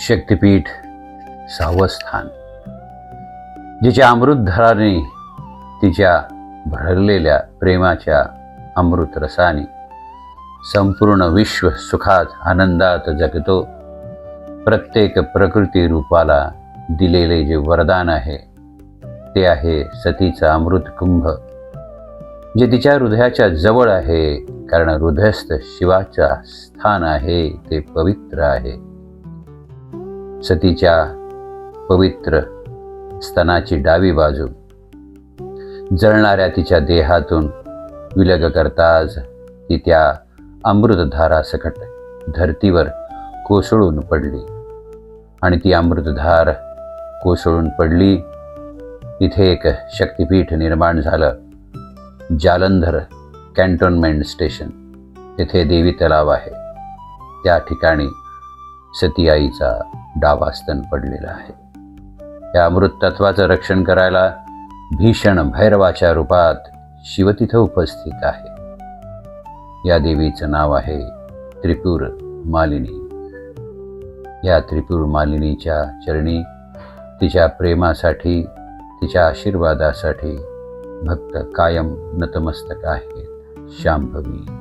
शक्तिपीठ सहावं स्थान जिच्या अमृतधाराने तिच्या भरलेल्या प्रेमाच्या अमृत रसाने संपूर्ण विश्व सुखात आनंदात जगतो. प्रत्येक प्रकृती रूपाला दिलेले जे वरदान आहे ते आहे सतीचा अमृत कुंभ जे तिच्या हृदयाच्या जवळ आहे कारण हृदयस्थ शिवाचा स्थान आहे ते पवित्र आहे. सतीच्या पवित्र स्तनाची डावी बाजू. जळणाऱ्या तिच्या देहातून विलग करताच ती त्या अमृतधारा सकट धर्तीवर कोसळून पडली. आणि ती अमृतधार कोसळून पडली. तिथे एक शक्तिपीठ निर्माण झालं. Jalandhar cantonment station. येथे देवी तलाव आहे. त्या ठिकाणी सती आईचा डावा स्तन पडलेला आहे. या अमृत तत्वाचं रक्षण करायला भीषण भैरवाच्या रूपात शिव तिथं उपस्थित आहे. या देवीचं नाव आहे त्रिपुर मालिनी. या त्रिपुर मालिनीच्या चरणी तिच्या प्रेमासाठी तिच्या आशीर्वादासाठी भक्त कायम नतमस्तक आहेत. शांभवी.